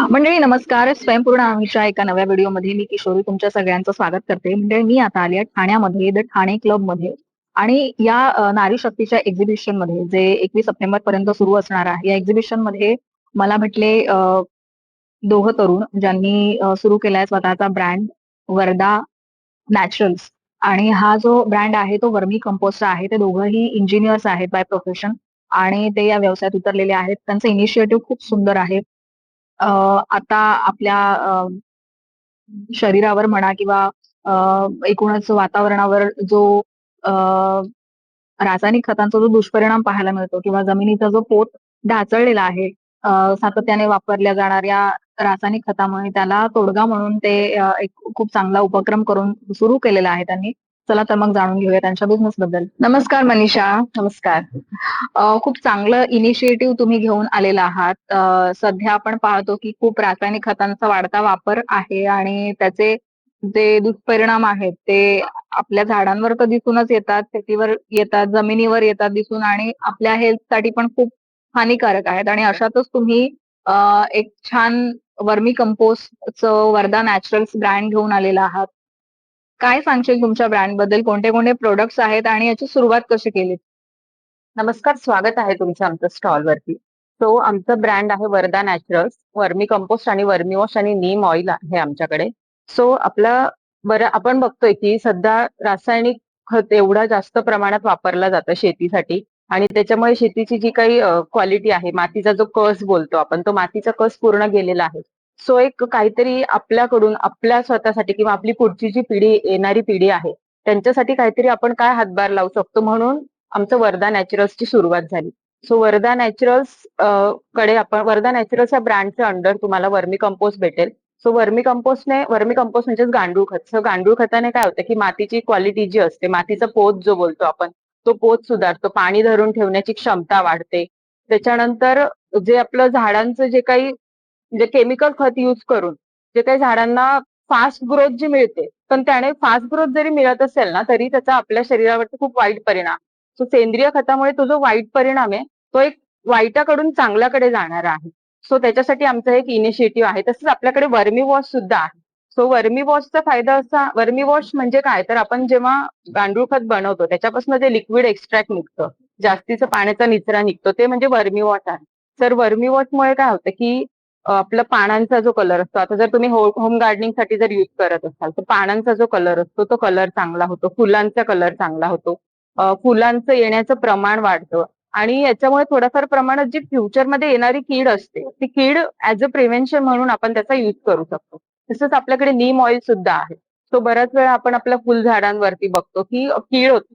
मंडळी नमस्कार. स्वयंपूर्ण आम्हीच्या एका नव्या व्हिडिओमध्ये मी किशोरी तुमच्या सगळ्यांचं स्वागत करते. मंडळी मी आता आली आहे ठाण्यामध्ये द ठाणे क्लबमध्ये आणि या नारी शक्तीच्या एक्झिबिशनमध्ये जे एकवीस सप्टेंबर पर्यंत सुरू असणार आहे या एक्झिबिशनमध्ये मला भेटले दोघं तरुण ज्यांनी सुरू केलाय स्वतःचा ब्रँड वर्धा नॅचरल्स आणि हा जो ब्रँड आहे तो वर्मी कंपोस्ट आहे. ते दोघंही इंजिनियर्स आहेत बाय प्रोफेशन आणि ते या व्यवसायात उतरलेले आहेत. त्यांचं इनिशिएटिव्ह खूप सुंदर आहे. आता आपल्या शरीरावर म्हणा किंवा अ, एकूणच वातावरणावर जो अ, रासायनिक खतांचा जो दुष्परिणाम पाहायला मिळतो किंवा जमिनीचा जो पोत ढाचळलेला आहे सातत्याने वापरल्या जाणाऱ्या रासायनिक खतामुळे त्याला तोडगा म्हणून ते एक खूप चांगला उपक्रम करून सुरू केलेला आहे त्यांनी. चला तर मग जाणून घेऊया त्यांच्या बिझनेस बद्दल. नमस्कार मनीषा. नमस्कार. खूप चांगलं इनिशिएटिव्ह तुम्ही घेऊन आलेला आहात. सध्या आपण पाहतो की खूप रासायनिक खतांचा वाढता वापर आहे आणि त्याचे जे दुष्परिणाम आहेत ते आपल्या झाडांवर तर दिसूनच येतात शेतीवर येतात जमिनीवर येतात दिसून आणि आपल्या हेल्थसाठी पण खूप हानिकारक आहेत. आणि अशातच तुम्ही एक छान वर्मी कंपोस्टचं वर्धा नॅचरल्स ब्रँड घेऊन आलेला आहात. काय सांगशील तुमच्या ब्रँडबद्दल? कोणते कोणते प्रोडक्ट्स आहेत आणि याची सुरुवात कशी केली? नमस्कार स्वागत आहे तुमचं आमच्या स्टॉलवरती सो आमचं ब्रँड आहे वर्धा नॅचरल्स वर्मी कंपोस्ट आणि वर्मी वॉश आणि नीम ऑइल आहे आमच्याकडे. सो आपला बरं आपण बघतोय की सध्या रासायनिक खत एवढा जास्त प्रमाणात वापरला जातं शेतीसाठी. आणि त्याच्यामुळे शेतीची जी काही क्वालिटी आहे मातीचा जो कस बोलतो आपण तो मातीचा कस पूर्ण गेलेला आहे. सो एक काहीतरी आपल्याकडून आपल्या स्वतःसाठी किंवा आपली पुढची जी पिढी येणारी पिढी आहे त्यांच्यासाठी काहीतरी आपण काय हातभार लावू शकतो म्हणून आमचं वर्धा नॅचरल्सची सुरुवात झाली. सो वर्धा नॅचरल्सकडे आपण वर्धा नॅचरल्स ब्रँडच्या अंडर तुम्हाला वर्मी कंपोस्ट भेटेल. सो वर्मी कंपोस्टने वर्मी कंपोस्ट म्हणजेच गांडूळ खत. सो गांडूळ खताने काय होतं की मातीची क्वालिटी जी असते मातीचा पोत जो बोलतो आपण तो पोत सुधारतो पाणी धरून ठेवण्याची क्षमता वाढते. त्याच्यानंतर जे आपलं झाडांचं जे काही म्हणजे केमिकल खत युज करून जे काही झाडांना फास्ट ग्रोथ जी मिळते पण त्याने फास्ट ग्रोथ जरी मिळत असेल ना तरी त्याचा आपल्या शरीरावरती खूप वाईट परिणाम. सो सेंद्रिय खतामुळे तो जो वाईट परिणाम आहे तो एक वाईटाकडून चांगल्याकडे जाणारा आहे. सो त्याच्यासाठी आमचं एक इनिशिएटिव्ह आहे. तसंच आपल्याकडे वर्मी वॉश सुद्धा आहे. सो वर्मी वॉशचा फायदा असा वर्मी वॉश म्हणजे काय? तर आपण जेव्हा गांडूळ खत बनवतो त्याच्यापासून जे लिक्विड एक्स्ट्रॅक्ट निघतं जास्तीचं पाण्याचा निचरा निघतो ते म्हणजे वर्मी वॉश आहे. तर वर्मी वॉशमुळे काय होतं की आपला पानांचा जो कलर असतो आता जर तुम्ही होम गार्डनिंगसाठी जर युज करत असाल तर पानांचा जो कलर असतो तो कलर चांगला होतो फुलांचा कलर चांगला होतो. फुलांचं येण्याचं प्रमाण वाढतं आणि याच्यामुळे थोड्याफार प्रमाणात जी फ्युचरमध्ये येणारी कीड असते ती कीड ऍज अ प्रिव्हेन्शन म्हणून आपण त्याचा युज करू शकतो. तसंच आपल्याकडे नीम ऑइल सुद्धा आहे. तो बऱ्याच वेळा आपण आपल्या फुलझाडांवरती बघतो की कीड होते.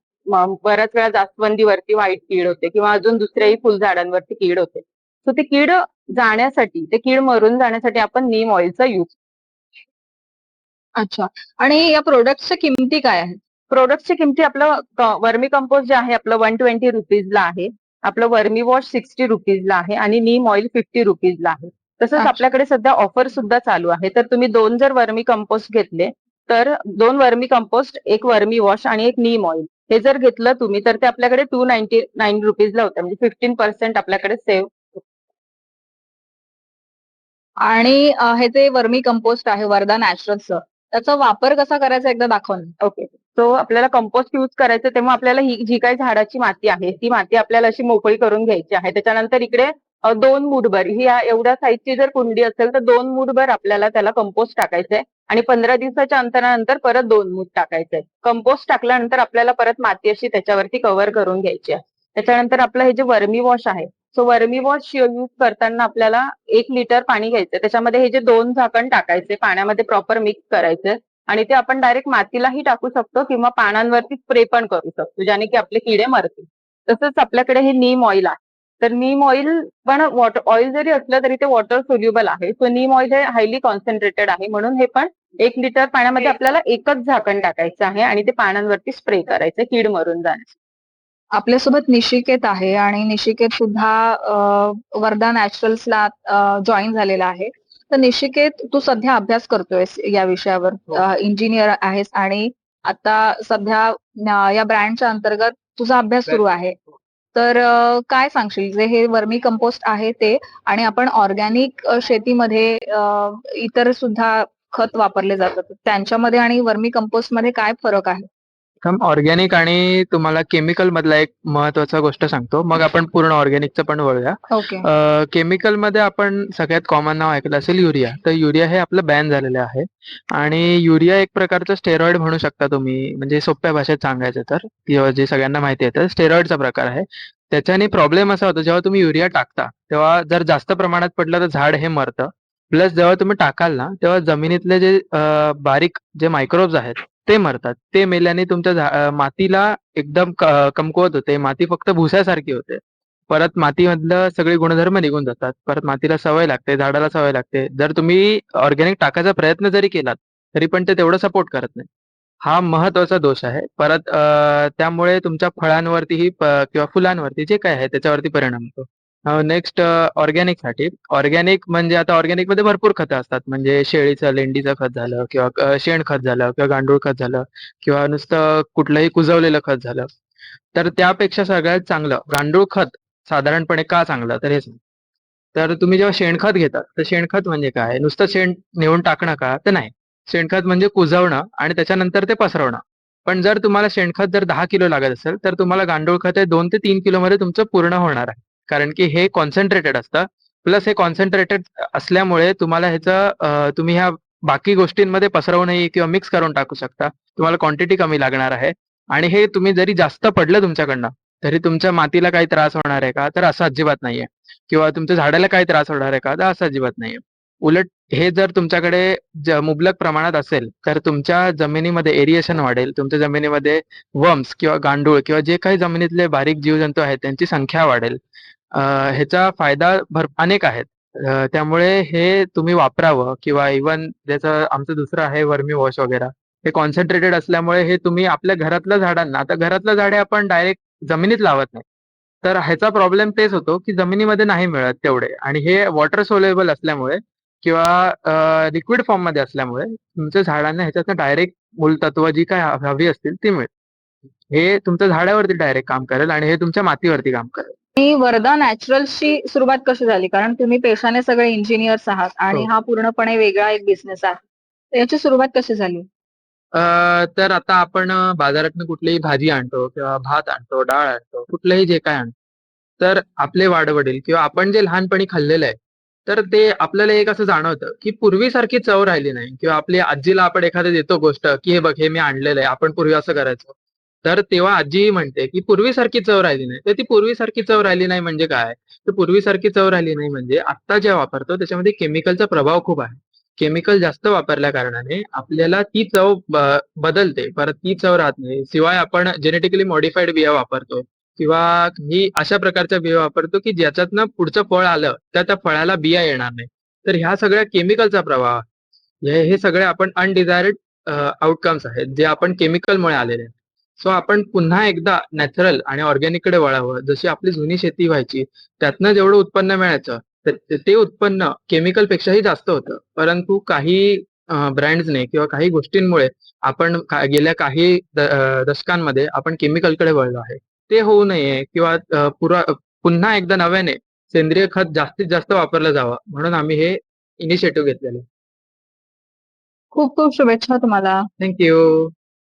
बऱ्याच वेळा जास्वंदीवरती वाईट कीड होते किंवा अजून दुसऱ्याही फुलझाडांवरती कीड होते. सो ती कीड जाण्यासाठी ते कीड मरून जाण्यासाठी आपण नीम ऑइलचा युज अच्छा. आणि या प्रोडक्टच्या किमती काय आहेत? प्रोडक्टची किमती आपलं वर्मी कंपोस्ट जे आहे आपलं वन ट्वेंटी रुपीजला आहे. आपलं वर्मी वॉश सिक्स्टी रुपीजला आहे आणि नीम ऑइल फिफ्टी रुपीजला आहे. तसंच आपल्याकडे सध्या ऑफर सुद्धा चालू आहे. तर तुम्ही दोन जर वर्मी कंपोस्ट घेतले तर दोन वर्मी कंपोस्ट एक वर्मी वॉश आणि एक नीम ऑइल हे जर घेतलं तुम्ही तर ते आपल्याकडे टू नाईन्टी नाईन रुपीजला होतं. म्हणजे फिफ्टीन पर्सेंट आपल्याकडे सेव्ह आणि हे जे वर्मी कंपोस्ट आहे वर्धा नॅचरलचं त्याचा वापर कसा करायचा एकदा दाखव ओके सो आपल्याला कंपोस्ट युज करायचं तेव्हा आपल्याला ही जी काही झाडाची माती आहे ती माती आपल्याला अशी मोकळी करून घ्यायची आहे. त्याच्यानंतर इकडे दोन मुठभर ही एवढ्या साईजची जर कुंडी असेल तर दोन मुठभर आपल्याला त्याला कंपोस्ट टाकायचंय आणि पंधरा दिवसाच्या अंतरानंतर परत दोन मूठ टाकायचंय. कंपोस्ट टाकल्यानंतर आपल्याला परत माती अशी त्याच्यावरती कव्हर करून घ्यायची आहे. त्याच्यानंतर आपलं हे जे वर्मी वॉश आहे सो वर्मी वॉश यूज करताना आपल्याला एक लिटर पाणी घ्यायचं त्याच्यामध्ये हे जे दोन झाकण टाकायचे पाण्यामध्ये प्रॉपर मिक्स करायचे आणि ते आपण डायरेक्ट मातीलाही टाकू शकतो किंवा पानांवरती स्प्रे पण करू शकतो ज्याने की आपले किडे मरतील. तसंच आपल्याकडे हे नीम ऑइल आहे. तर नीम ऑइल पण वॉटर ऑइल जरी असलं तरी ते वॉटर सोल्युबल आहे. सो नीम ऑइल हे हायली कॉन्सन्ट्रेटेड आहे. म्हणून हे पण एक लिटर पाण्यामध्ये आपल्याला एकच झाकण टाकायचं आहे आणि ते पानांवरती स्प्रे करायचं कीड मरून जाण्यासाठी. आपल्यासोबत निशिकेत आहे आणि निशिकेत सुद्धा वर्धा नॅचरल्सला जॉईन झालेला आहे. तर निशिकेत तू सध्या अभ्यास करतोयस या विषयावर. इंजिनियर आहेस आणि आता सध्या या ब्रँडच्या अंतर्गत तुझा अभ्यास सुरू आहे. तर अ, काय सांगशील? जे हे वर्मी कंपोस्ट आहे ते आणि आपण ऑर्गॅनिक शेतीमध्ये इतर सुद्धा खत वापरले जातात. त्यांच्यामध्ये आणि वर्मी कंपोस्टमध्ये काय फरक आहे? ऑर्गॅनिक आणि तुम्हाला केमिकल मधला एक महत्त्वाचा गोष्ट सांगतो. मग आपण पूर्ण ऑर्गॅनिकचं पण वळूया. केमिकलमध्ये आपण सगळ्यात कॉमन नाव ऐकलं असेल युरिया. तर युरिया हे आपलं बॅन झालेलं आहे. आणि युरिया एक प्रकारचं स्टेरॉइड म्हणू शकता तुम्ही. म्हणजे सोप्या भाषेत सांगायचं तर. जे सगळ्यांना माहिती आहे तर स्टेरॉइडचा प्रकार आहे. त्याच्याने प्रॉब्लेम असा होतो जेव्हा तुम्ही युरिया टाकता तेव्हा जर जास्त प्रमाणात पडलं तर झाड हे मरतं. प्लस जेव्हा तुम्ही टाकाल ना तेव्हा जमिनीतले जे बारीक जे मायक्रोब्स आहेत ते मरतात. ते मेल्याने तुमच्या मातीला एकदम कमकुवत होते. माती फक्त भुसासारखी होते. परत मातीमधलं सगळे गुणधर्म निघून जातात. परत मातीला सवय लागते झाडाला सवय लागते. जर तुम्ही ऑर्गॅनिक टाकायचा प्रयत्न जरी केलात तरी पण ते तेवढं सपोर्ट करत नाही. हा महत्त्वाचा दोष आहे. परत त्यामुळे तुमच्या फळांवरतीही किंवा फुलांवरती जे काय आहे त्याच्यावरती परिणाम होतो. नेक्स्ट ऑर्गॅनिकसाठी. ऑर्गॅनिक म्हणजे आता ऑर्गॅनिकमध्ये भरपूर खतं असतात. म्हणजे शेळीचं लेंडीचं खत झालं किंवा शेणखत झालं किंवा गांडूळ खत झालं किंवा नुसतं कुठलंही कुजवलेलं खत झालं. तर त्यापेक्षा सगळ्यात चांगलं गांडूळ खत साधारणपणे का चांगलं? तर हे सांग. तर तुम्ही जेव्हा शेणखत घेता तर शेणखत म्हणजे काय? नुसतं शेण नेऊन टाकणं का? तर नाही. शेणखत म्हणजे कुजवणं आणि त्याच्यानंतर ते पसरवणं. पण जर तुम्हाला शेणखत जर दहा किलो लागत असेल तर तुम्हाला गांडूळ खत हे दोन ते तीन किलोमध्ये तुमचं पूर्ण होणार आहे. कारण की हे कॉन्सन्ट्रेटेड असतं. प्लस हे कॉन्सन्ट्रेटेड असल्यामुळे तुम्हाला ह्याचं तुम्ही ह्या बाकी गोष्टींमध्ये पसरवूनही किंवा मिक्स करून टाकू शकता. तुम्हाला क्वांटिटी कमी लागणार आहे. आणि हे तुम्ही जरी जास्त पडलं तुमच्याकडनं तरी तुमच्या मातीला काही त्रास होणार आहे का? तर असं अजिबात नाहीये. किंवा तुमच्या झाडाला काही त्रास होणार आहे का? तर असं अजिबात नाहीये. उलट हे जर तुमच्याकडे मुबलक प्रमाणात असेल तर तुमच्या जमिनीमध्ये एरिएशन वाढेल. तुमच्या जमिनीमध्ये वर्म्स किंवा गांडूळ किंवा जे काही जमिनीतले बारीक जीवजंतू आहेत त्यांची संख्या वाढेल. ह्याचा फायदा भर अनेक आहेत. त्यामुळे हे तुम्ही वापरावं किंवा इवन ज्याचं आमचं दुसरं आहे वर्मी वॉश वगैरे हे कॉन्सन्ट्रेटेड असल्यामुळे हे तुम्ही आपल्या घरातल्या झाडांना आता घरातल्या झाडे आपण डायरेक्ट जमिनीत लावत नाही. तर ह्याचा प्रॉब्लेम तेच होतो की जमिनीमध्ये नाही मिळत तेवढे आणि हे वॉटर सोलेबल असल्यामुळे किंवा लिक्विड फॉर्ममध्ये असल्यामुळे तुमच्या झाडांना ह्याच्यातनं डायरेक्ट मूलतत्व जी काय हवी असतील ती मिळेल. हे तुमच्या झाडावरती डायरेक्ट काम करेल आणि हे तुमच्या मातीवरती काम करेल. आणि वर्धा नॅचरल्सची सुरुवात कशी झाली? कारण तुम्ही पेशाने सगळे इंजिनियर्स आहात आणि हो. हा पूर्णपणे वेगळा एक बिझनेस आहे. तर याची सुरुवात कशी झाली? अं, तर आता आपण अं, बाजारातनं कुठलीही भाजी आणतो किंवा भात आणतो डाळ आणतो कुठलंही जे काय आणतो तर आपले वाडवडील किंवा आपण जे लहानपणी खाल्लेलं आहे तर ते आपल्याला एक असं जाणवतं की पूर्वीसारखी चव राहिली नाही किंवा आपली आजीला आपण एखादं देतो गोष्ट की हे बघ हे मी आणलेलं आहे आपण पूर्वी असं करायचो. तर तेव्हा आजी म्हणते की पूर्वीसारखी चव राहिली नाही. तर ती पूर्वीसारखी चव राहिली नाही म्हणजे काय? तर पूर्वीसारखी चव राहिली नाही म्हणजे आत्ता जे वापरतो त्याच्यामध्ये केमिकलचा प्रभाव खूप आहे. केमिकल जास्त वापरल्या कारणाने आपल्याला ती चव बदलते. परत ती चव राहत नाही. शिवाय आपण जेनेटिकली मॉडिफाईड बिया वापरतो. किंवा ही अशा प्रकारच्या बिया वापरतो की ज्याच्यातनं पुढचं फळ आलं तर त्या फळाला बिया येणार नाही. तर ह्या सगळ्या केमिकलचा प्रभाव हे हे सगळे आपण अनडिझायर्ड आउटकम्स आहेत. जे आपण केमिकलमुळे आलेले आहेत. सो आपण पुन्हा एकदा नॅचरल आणि ऑर्गॅनिककडे वळावं. जशी आपली जुनी शेती व्हायची त्यातनं जेवढं उत्पन्न मिळायचं ते- उत्पन्न केमिकल पेक्षाही जास्त होतं. परंतु काही ब्रँड्सने किंवा काही गोष्टींमुळे आपण का- गेल्या काही दशकांमध्ये आपण केमिकलकडे वळलो आहे. ते होऊ नये किंवा पुरा पुन्हा एकदा नव्याने सेंद्रिय खत जास्तीत जास्त वापरलं जावं म्हणून आम्ही हे इनिशिएटिव्ह घेतलेलं. खूप खूप शुभेच्छा तुम्हाला. थँक्यू